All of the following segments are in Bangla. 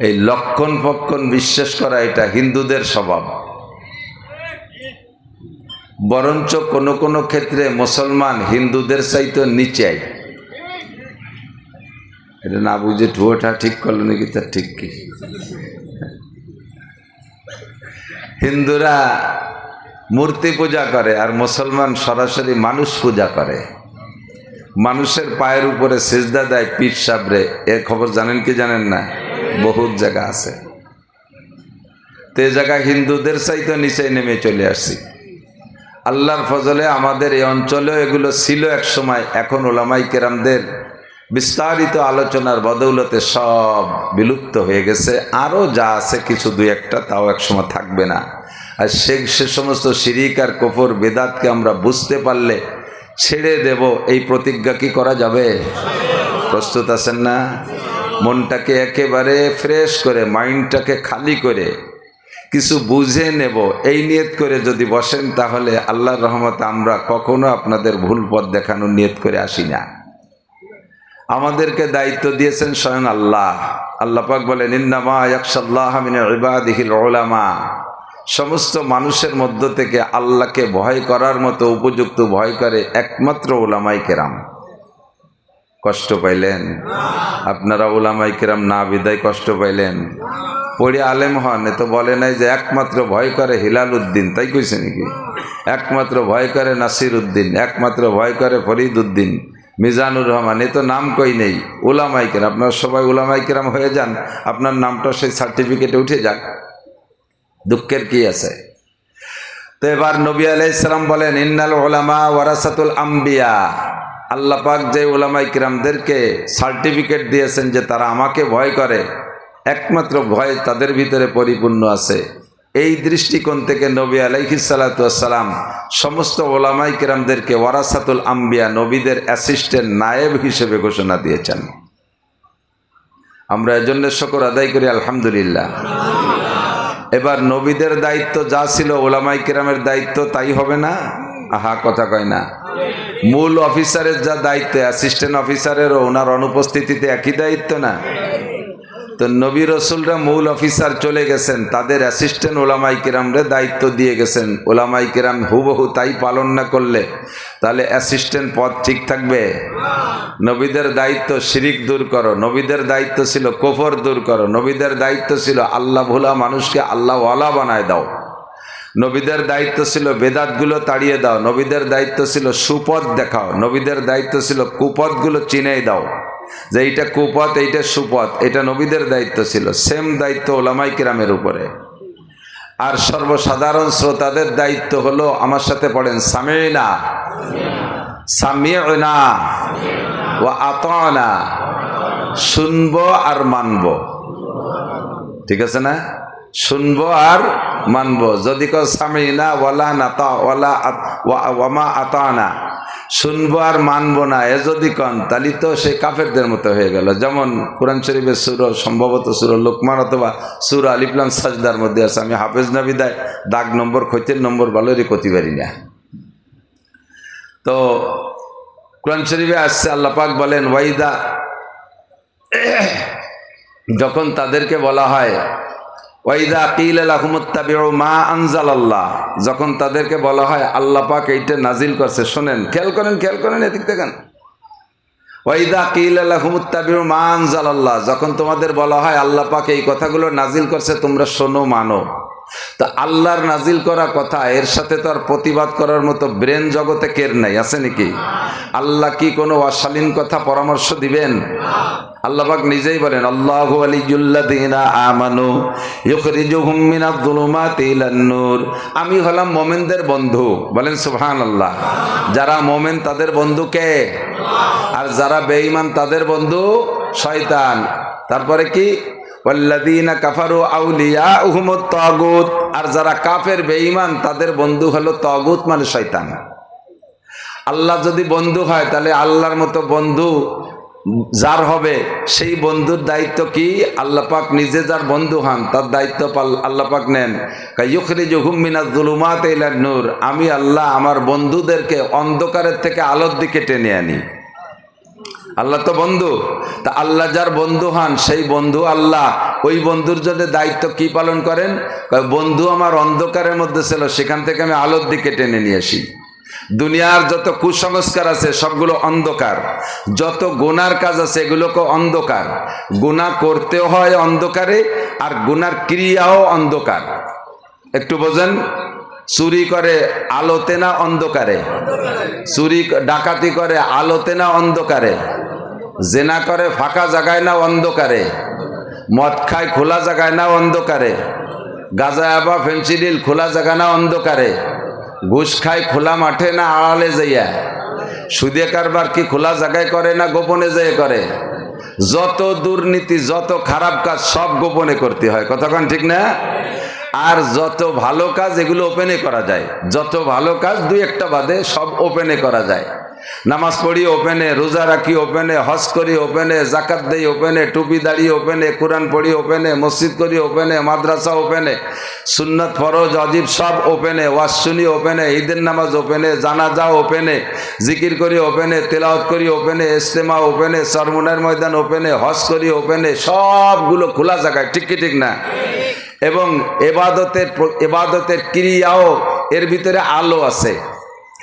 এই লক্ষণ ফক্ষণ বিশ্বাস করা এটা হিন্দুদের স্বভাব। বরঞ্চ কোনো কোনো ক্ষেত্রে মুসলমান হিন্দুদের চাইতে নিচে এটা না বুঝে ঠুয়োটা ঠিক করল নাকি তার ঠিক কি? হিন্দুরা মূর্তি পূজা করে আর মুসলমান সরাসরি মানুষ পূজা করে। মানুষের পায়ের উপরে সেজদা দেয়, পীর সাবরে এর খবর জানেন কি জানেন না? বহুত জায়গা আছে। তে জায়গা হিন্দুদের চাইতে নিচে নেমে চলে আসছি। আল্লাহর ফজলে আমাদের এই অঞ্চলেও এগুলো ছিল এক সময়। এখন ওলামাই কেরামদের বিস্তারিত আলোচনার বদৌলতে সব বিলুপ্ত হয়ে গেছে। আরও যা আছে কিছু দুই একটা, তাও এক সময় থাকবে না। আর সে সে সমস্ত শিরিক আর কফর, বেদাতকে আমরা বুঝতে পারলে ছেড়ে দেব। এই প্রতিজ্ঞা কি করা যাবে? প্রস্তুত আছেন না? মনটাকে একেবারে ফ্রেশ করে, মাইন্ডটাকে খালি করে কিছু বুঝে নেব। এই নিয়ত করে যদি বসেন তাহলে আল্লাহর রহমতে আমরা কখনো আপনাদের ভুল পথ দেখানোর নিয়ত করে আসি না। আমাদেরকে দায়িত্ব দিয়েছেন স্বয়ং আল্লাহ। আল্লাহ পাক বলেন, ইন্নামা সমস্ত মানুষের মধ্য থেকে আল্লাহকে ভয় করার মতো উপযুক্ত ভয় করে একমাত্র ওলামাই কেরাম। কষ্ট পাইলেন। আপনারা ওলামাই কিরাম না বিদায় কষ্ট পাইলেন। পড়ে আলেম হন তো বলে নাই যে একমাত্র ভয় করে হিলাল উদ্দিন তাই কইছে নাকি? একমাত্র ভয় করে নাসির উদ্দিন একমাত্র ভয় করে ফরিদ উদ্দিন মিজানুর রহমান, এ তো নাম কই নেই। ওলামাইকের আপনার সবাই ওলামাইকেরাম হয়ে যান, আপনার নামটা সেই সার্টিফিকেটে উঠে যাক। দুঃখের কি আছে? তো এবার নবী আলাইসালাম বলেন, ইন্নাল ওলামা ওয়ারাসাতুল আম্বিয়া। আল্লাহ পাক যে ওলামাই কিরামদেরকে সার্টিফিকেট দিয়েছেন যে তারা আমাকে ভয় করে, একমাত্র ভয় তাদের ভিতরে পরিপূর্ণ আছে। এই দৃষ্টিকোণ থেকে নবী আলাইহিসালাতাম সমস্ত ওলামাই কিরামদেরকে ওয়ারাসাতুল আম্বিয়া, নবীদের অ্যাসিস্ট্যান্ট নায়েব হিসেবে ঘোষণা দিয়েছেন। আমরা এজন্য শকর আদায় করি, আলহামদুলিল্লাহ। এবার নবীদের দায়িত্ব যা ছিল ওলামাই কিরামের দায়িত্ব তাই হবে না? আহা, কথা কয় না। মূল অফিসারের যা দায়িত্ব অ্যাসিস্ট্যান্ট অফিসারেরও ওনার অনুপস্থিতিতে একই দায়িত্ব না? তো নবী রসুলরা মূল অফিসার চলে গেছেন, তাদের অ্যাসিস্ট্যান্ট ওলামাই কিরামরে দায়িত্ব দিয়ে গেছেন। ওলামাই কিরাম হুবহু তাই পালন না করলে তাহলে অ্যাসিস্ট্যান্ট পদ ঠিক থাকবে? নবীদের দায়িত্ব শিরিক দূর করো, নবীদের দায়িত্ব ছিল কোফর দূর করো, নবীদের দায়িত্ব ছিল আল্লাহ ভোলা মানুষকে আল্লাহ ওয়ালা বানায় দাও। নবীদের দায়িত্ব ছিল বেদাতগুলো তাড়িয়ে দাও, নবীদের দায়িত্ব ছিল সুপথ দেখাও, নবীদের দায়িত্ব ছিল কুপথগুলো চিনেই দাও। যে এইটা কুপথ, এইটা সুপথ, এটা নবীদের দায়িত্ব ছিল। সেম দায়িত্ব ওলামাই কিরামের উপরে। আর সর্বসাধারণ শ্রোতাদের দায়িত্ব হলো, আমার সাথে পড়েন সামিনা সামিনা ও আতনা, শুনব আর মানব। ঠিক আছে না? শুনব আর মানবো। যদি কো কেউ সামিনা ওয়ালা নাতা, ওয়ালা ওয়ামা আতানা। শুনব আর মানবো না। এ যদি কন, তাহলে তো সে কাফেরদের মতো হয়ে গেল। যেমন কোরআন শরীফের সুর, সম্ভবত সুর লোকমান অথবা সুর আলিফলাম সাজদার মধ্যে আছে। আমি হাফেজ না বিদায় দাগ নম্বর, খৈতের নম্বর ভালোরই করতে পারি না। তো কোরআন শরীফে আসছে আল্লাপাক বলেন, ওয়াইদা, যখন তাদেরকে বলা হয় মা আল্লাহ যখন তাদেরকে বলা হয়, আল্লাহ পাক এইটা নাজিল করছে, শোনেন, খেয়াল করেন খেয়াল করেন এদিক দেখেন। ওয়াইদা কিল আলহমুত্তাবিউ মা আনজাল আল্লাহ যখন তোমাদের বলা হয়, আল্লাহ পাক এই কথাগুলো নাজিল করছে, তোমরা শোনো, মানো। তো আল্লাহর নাজিল করা কথা, এর সাথে তো আর প্রতিবাদ করার মতো ব্রেন জগতে কের নাই, আছে নাকি? আল্লাহ কি কোনো অশালীন কথা পরামর্শ দিবেন? আল্লাহবাক নিজেই বলেন, আল্লাহ আলিজুল্লাদিনা আমানু ইউখরিজুহুম মিনাজ যুলুমাতি ইলান নূর। আমি হলাম মোমেনদের বন্ধু। বলেন, সুবহানাল্লাহ। যারা মোমেন, তাদের বন্ধু কে? আর যারা বেঈমান, তাদের বন্ধু শয়তান। তারপরে কি? ওয়াল্লাদিনা কাফারু আউলিয়া উহুমত তাগুত। আর যারা কাফের, বেঈমান, তাদের বন্ধু হলো তাগুত মানে শয়তান। আল্লাহ যদি বন্ধু হয়, তাহলে আল্লাহর মতো বন্ধু যার হবে, সেই বন্ধুর দায়িত্ব কি? আল্লাহ পাক নিজে যার বন্ধু হন, তার দায়িত্ব আল্লাহ পাক নেন। কাইয়ুখরিজ হুমিনা জুলুমাত নূর, আমি আল্লাহ আমার বন্ধুদেরকে অন্ধকারের থেকে আলোর দিকে টেনে আনি। আল্লাহ তো বন্ধু, তা আল্লাহ যার বন্ধু হন, সেই বন্ধু আল্লাহ, ওই বন্ধুর জন্য দায়িত্ব কি পালন করেন? বন্ধু আমার অন্ধকারের মধ্যে ছিল, সেখান থেকে আমি আলোর দিকে টেনে নিয়ে আসি। দুনিয়ার যত কুসংস্কার আছে, সবগুলো অন্ধকার। যত গুনার কাজ আছে এগুলোকে অন্ধকার। গুনাহ করতেও হয় অন্ধকারে, আর গুনার ক্রিয়াও অন্ধকার। একটু বোঝেন? চুরি করে আলোতে না অন্ধকারে? চুরি, ডাকাতি করে আলোতে না অন্ধকারে? জেনা করে ফাঁকা জায়গায় না অন্ধকারে? মদ খায় খোলা জায়গায় না অন্ধকারে? গাঁজা বা ফেন্সিডিল খোলা জায়গা না অন্ধকারে? ঘুষ খায় খোলা মাঠে না আড়ালে যাইয়া? সুদে কারবার কি খোলা জায়গায় করে না গোপনে যেয়ে করে? যত দুর্নীতি, যত খারাপ কাজ সব গোপনে করতে হয়। কতক্ষণ ঠিক না? আর যত ভালো কাজ এগুলো ওপেনে করা যায়। যত ভালো কাজ দুই একটা বাদে সব ওপেনে করা যায়। নামাজ পড়ি, ওপেনে, রোজা রাখি, ওপেনে, হজ করি, ওপেনে, জাকাত দেই, ওপেনে, টুপি দাঁড়িয়ে ওপেনে, কোরআন পড়ি, ওপেনে, মসজিদ করি, ওপেনে, মাদ্রাসা ওপেনে, সুন্নত, ফরজ অজিব সব ওপেনে, ওয়াজ শুনি ওপেনে, ঈদের নামাজ ওপেনে, জানাজা ওপেনে, জিকির করি ওপেনে, তেলাওয়াত করি ওপেনে ইস্তেমা ওপেনে, সরমুনের ময়দান ওপেনে, হজ করি ওপেনে, সবগুলো খোলা জায়গায়, ঠিক কি ঠিক না? এবং এবাদতের এবাদতের ক্রিয়াও এর ভিতরে আলো আছে।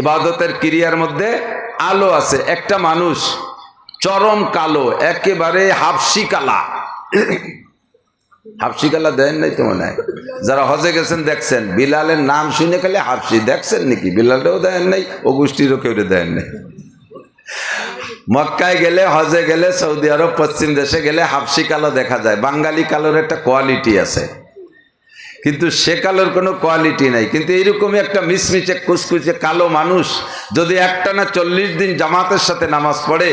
ইবাদতের ক্রিয়ার মধ্যে আলো আছে, একটা মানুষ চরম কালো, একেবারে হাফসি কালা। হাফসি কালা দেন নাই তো মনে হয়। যারা হজে গেছেন দেখছেন, বিলালের নাম শুনে খালি হাফসি। দেখছেন নাকি? বিলালেও দেন নাই ও গোষ্ঠীরও কেউ দেন নাই। মক্কায় গেলে, হজে গেলে, সৌদি আরব, পশ্চিম দেশে গেলে হাফসি কালো দেখা যায়। বাঙালি কালোর একটা কোয়ালিটি আছে। কিন্তু সে কালোর কোনো কোয়ালিটি নাই। কিন্তু এইরকমই একটা মিসমিচে কুচকুচে কালো মানুষ যদি একটা না চল্লিশ দিন জামাতের সাথে নামাজ পড়ে,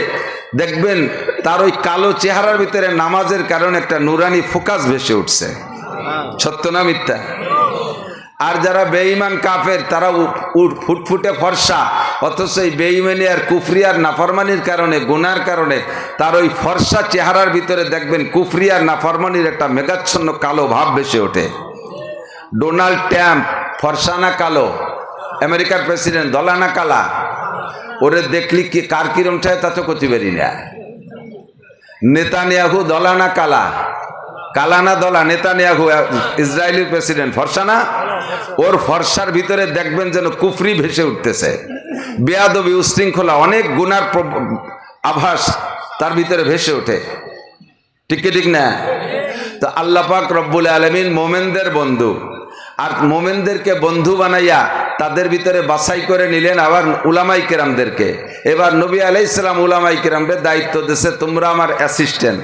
দেখবেন তার ওই কালো চেহারার ভিতরে নামাজের কারণে একটা নুরানি ফোকাস ভেসে উঠছে। সত্য না মিথ্যা? আর যারা বেঈমান কাফের, তারা ফুটফুটে ফর্সা, অথচ এই বেঈমানি আর কুফরি আর নাফরমানির কারণে, গুনার কারণে, তার ওই ফর্সা চেহারার ভিতরে দেখবেন কুফরি আর নাফরমানির একটা মেঘাচ্ছন্ন কালো ভাব ভেসে ওঠে। ডোনাল্ড ট্যাম্প ফরসানা কালো, আমেরিকার প্রেসিডেন্ট, দলানা কালা, ওরে দেখলি কি, কার কিরম ঠায় তা তো করতে পারি না। নেতানিয়াহু দলানা কালা কালানা দলা, নেতানিয়াহু, ইসরায়েলের প্রেসিডেন্ট, ফরসানা, ওর ফর্সার ভিতরে দেখবেন যেন কুফরি ভেসে উঠতেছে। বেয়াদবি, উশৃঙ্খলা, অনেক গুনার আভাস তার ভিতরে ভেসে ওঠে। ঠিক ঠিক না? তো আল্লাহ পাক রব্বুল আলমিন মোমেনদের বন্ধু আর মোমেনদেরকে বন্ধু বানাইয়া তাদের ভিতরে বাছাই করে নিলেন আবার উলামাই কেরামদেরকে। এবার নবী আলাইসালাম উলামাই কেরামদের দায়িত্ব দিয়েছে তোমরা আমার অ্যাসিস্ট্যান্ট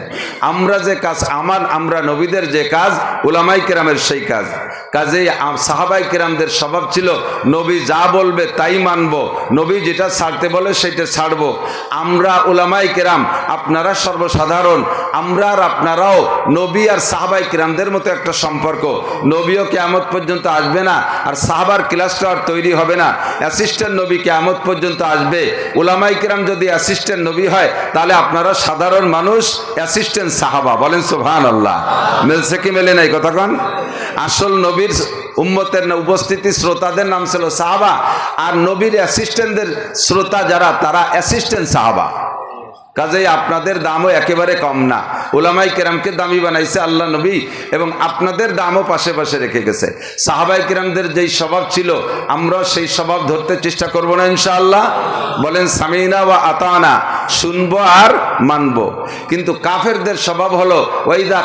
আমরা যে কাজ, আমার, আমরা নবীদের যে কাজ, উলামাই কেরামের সেই কাজ। কাজেই সাহাবাই কেরামদের স্বভাব ছিল, নবী যা বলবে তাই মানব, নবী যেটা ছাড়তে বলে সেটা ছাড়বো। আমরা উলামাই কেরাম, আপনারা সর্বসাধারণ, আমরা আর আপনারাও নবী আর সাহাবাই কেরামদের মতো একটা সম্পর্ক। নবীও কেয়ামত পর্যন্ত আসবে না, আর সাহাবার ক্লাসটা তৈরি হবে না। অ্যাসিস্ট্যান্ট নবী কেয়ামত পর্যন্ত আসবে। ওলামাই কিরাম যদি অ্যাসিস্ট্যান্ট নবী হয়, তাহলে আপনারা সাধারণ মানুষ অ্যাসিস্ট্যান্ট সাহাবা। বলেন সোহান আল্লাহ মেলছে কি মেলে নাই কথাক্ষণ আসল নবীর উম্মতের উপস্থিতি শ্রোতাদের নাম ছিল সাহাবা। আর নবীর অ্যাসিস্ট্যান্টদের শ্রোতা যারা, তারা অ্যাসিস্ট্যান্ট সাহাবা। কাজেই আপনাদের দামও একেবারে কম না। ওলামাই কেরামকে দামি বানাইছে আল্লাহ নবী এবং আপনাদের দামও পাশে পাশে রেখে গেছে। সাহাবাই কেরামদের যেই স্বভাব ছিল আমরা সেই স্বভাব ধরতে চেষ্টা করব না ইনশাআল্লাহ। বলেন, সামিনা বা আতানা। শুনব আর মানবো। কিন্তু কাফেরদের স্বভাব হলো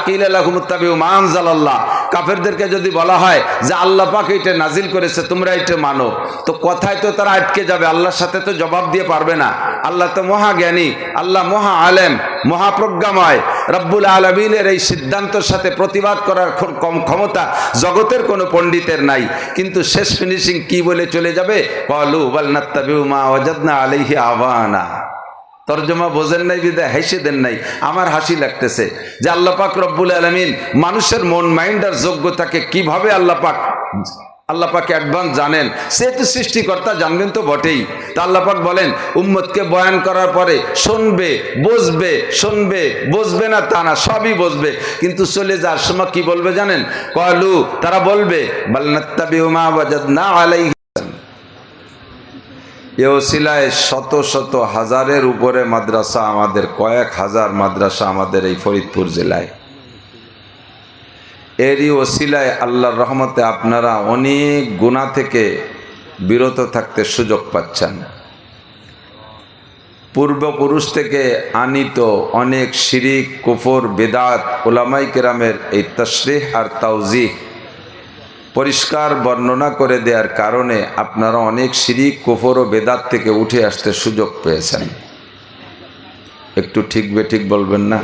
কিল আলহমুত্তাবি মানজালাল্লাহ কাফেরদেরকে যদি বলা হয় যে আল্লাহ পাক এটা নাজিল করেছে, তোমরা এটা মানো। তো কথায় তো তারা আটকে যাবে, আল্লাহর সাথে তো জবাব দিয়ে পারবে না। আল্লাহ তো মহাজ্ঞানী আল্লাহ মহা আলেম মহাপ্রজ্ঞাময় রব্বুল আলমিনের এই সিদ্ধান্তর সাথে প্রতিবাদ করার কম, ক্ষমতা জগতের কোনো পণ্ডিতের নাই। কিন্তু শেষ ফিনিশিং কি বলে চলে যাবে? কলু বলনাত্তাবিউ মা ওয়াজাদনা আলাইহি আওয়ানা। তর্জমা বোঝেন নাই বিদায় হেসে দেন নাই, আমার হাসি লাগতেছে। যে আল্লাহ পাক রব্বুল আলমিন মানুষের মন, মাইন্ড আর যোগ্যতাকে কীভাবে আল্লাহ পাক, আল্লাহ অ্যাডভান্স জানেন, সে তো সৃষ্টিকর্তা জানবেন তো বটেই। তা আল্লাহ পাক বলেন, উম্মতকে বয়ান করার পরে শুনবে বসবে শুনবে বসবে না তা না, সবই বসবে কিন্তু চলে যাওয়ার সময় কি বলবে জানেন? কলু, তারা বলবে বালনাত্তাবিউ মা না আলাইহি এ ওসিলায় শত শত হাজারের উপরে মাদ্রাসা আমাদের, কয়েক হাজার মাদ্রাসা আমাদের এই ফরিদপুর জেলায়। এরই ওসিলায় আল্লাহর রহমতে আপনারা অনেক গুণা থেকে বিরত থাকতে সুযোগ পাচ্ছেন। পূর্বপুরুষ থেকে আনিত অনেক শিরিক, কুফর, বেদাত, ওলামাই কেরামের এই তশরিহ আর তাওজিহ পরিষ্কার বর্ণনা করে দেওয়ার কারণে আপনারা অনেক শিরিক, কুফর ও বেদাত থেকে উঠে আসতে সুযোগ পেয়েছেন। একটু ঠিক বে ঠিক বলবেন না?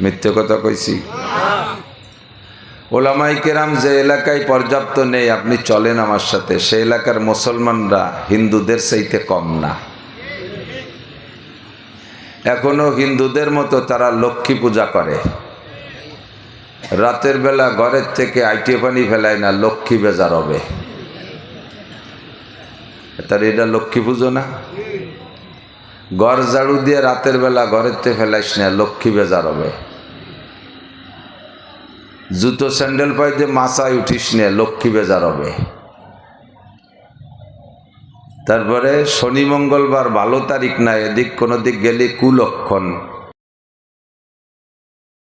মিথ্যে কথা কইছি? ওলামাই কেরাম যে এলাকায় পর্যাপ্ত নেই, আপনি চলেন আমার সাথে। সে এলাকার মুসলমানরা হিন্দুদের চাইতে কম না। এখনও হিন্দুদের মতো তারা লক্ষ্মী পূজা করে। রাতের বেলা ঘরের থেকে আইটে পানি ফেলায় না, লক্ষ্মী বেজার হবে। তার এটা লক্ষ্মী পুজো না? ঘর ঝাড়ু দিয়ে রাতের বেলা ঘরের থেকে ফেলাইস না, লক্ষ্মী বেজার হবে। জুতো, স্যান্ডেল পাইতে মাথায় উঠিস নে, লক্ষ্মী বেজার হবে। তারপরে শনি মঙ্গলবার ভালো তারিখ না, এদিক কোনো দিক গেলে কুলক্ষণ।